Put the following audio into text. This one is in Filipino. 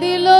दिलो